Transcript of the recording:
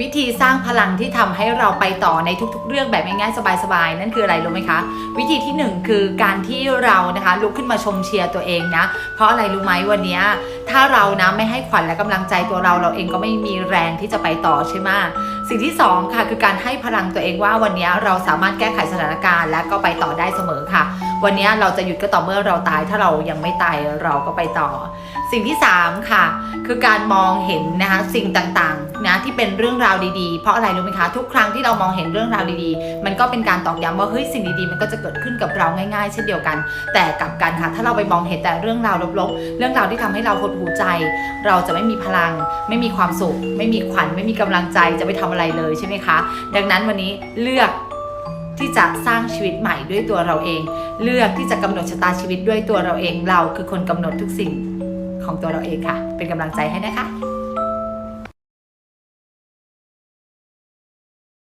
วิธีสร้างพลังที่ทำให้เราไปต่อในทุก ๆ เรื่องแบบง่ายๆสบายๆนั่นคืออะไรรู้ไหมคะ วิธีที่หนึ่งคือการที่เรานะคะลุกขึ้นมาชมเชียร์ตัวเองนะ เพราะอะไรรู้ไหมวันนี้ถ้าเรานะไม่ให้ขวัญและกำลังใจตัวเราเราเองก็ไม่มีแรงที่จะไปต่อใช่ไหมสิ่งที่สองค่ะคือการให้พลังตัวเองว่าวันนี้เราสามารถแก้ไขสถานการณ์และก็ไปต่อได้เสมอค่ะ วันนี้เราจะหยุดก็ต่อเมื่อเราตาย ถ้าเรายังไม่ตายเราก็ไปต่อ สิ่งที่สามค่ะ คือการมองเห็นนะคะสิ่งต่างๆนะที่เป็นเรื่องราวดีๆ เพราะอะไรรู้ไหมคะ ทุกครั้งที่เรามองเห็นเรื่องราวดีๆ มันก็เป็นการตอกย้ำว่าเฮ้ยสิ่งดีๆ มันก็จะเกิดขึ้นกับเราง่ายๆ เช่นเดียวกัน แต่กลับกันค่ะ ถ้าเราไปมองเห็นแต่เรื่องราวลบๆ เรื่องราวที่ทำให้เราหดหูใจ เราจะไม่มีพลัง ไม่มีความสุข ไม่มีขวัญไม่มีกำลังใจจะไปทำอะไรเลยใช่ไหมคะ ดังนั้นวันนี้เลือกที่จะสร้างชีวิตใหม่ด้วยตัวเราเอง เลือกที่จะกำหนดชะตาชีวิตด้วยตัวเราเองเราคือคนกำหนดทุกสิ่งของตัวเราเองค่ะ เป็นกำลังใจให้นะคะ